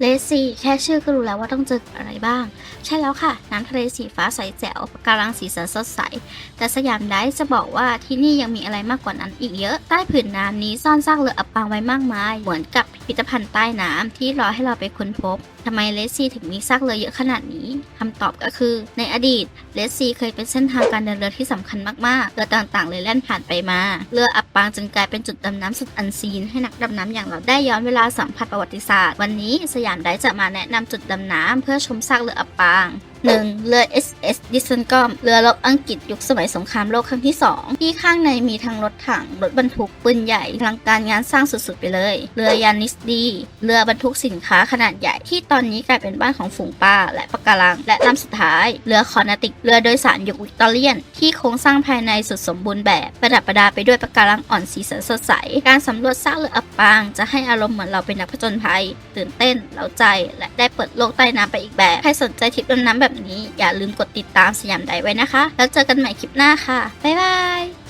เลซีแค่ชื่อก็รู้แล้วว่าต้องเจอกับอะไรบ้าง ใช่แล้วค่ะ น้ำทะเลสีฟ้าใสแจ๋วกาลังสีสันสดใส แต่สยามได้จะบอกว่าที่นี่ยังมีอะไรมากกว่านั้นอีกเยอะ ใต้ผืนน้ำนี้ซ่อนซากเรืออับปางไว้มากมาย เหมือนกับ พิพิธภัณฑ์ใต้น้ำที่รอให้เราไปค้นพบทำไมเลซี่ถึงมีซากเรือเยอะขนาดนี้คำตอบก็คือ ในอดีตเลซี่เคยเป็นเส้นทางการเดินเรือที่สำคัญมากๆเรือต่างๆเลยแล่นผ่านไปมา เรืออับปางจึงกลายเป็นจุดดำน้ำสุดอันซีน ให้นักดำน้ำอย่างเราได้ย้อนเวลาสัมผัสประวัติศาสตร์ วันนี้สยามไดซ์จะมาแนะนำจุดดำน้ำเพื่อชมซากเรืออับปาง 1. เรือ SS d i s o n g o m เรือรบอังกฤษยุคสมัยสงครามโลกครั้งที่ 2 ที่ข้างในมีทั้งรถถัง รถบรรทุก ปืนใหญ่พลังการงานสร้างสุดๆ ไปเลย เรือยานิสดี เรือบรรทุกสินค้าขนาดใหญ่ที่ตอนนี้กลายเป็นบ้านของฝูงปลาและปะการัง และลำสุดท้าย เรือคอนาติก เรือโดยสารยุควิกตอเรียน ที่โครงสร้างภายในสุดสมบูรณ์แบบประดับประดาไปด้วยปะการังอ่อนสีสันสดใส การสำรวจซากเรืออับปาง จะให้อารมณ์เหมือนเราเป็นนักผจญภัย ตื่นเต้นเล้าใจ และได้เปิดโลกใต้น้ำไปอีกแบบ ใครสนใจทริปดำน้ำแบบนี้อย่าลืมกดติดตามสยามไดไว้นะคะ แล้วเจอกันใหม่คลิปหน้าค่ะ บ๊ายบาย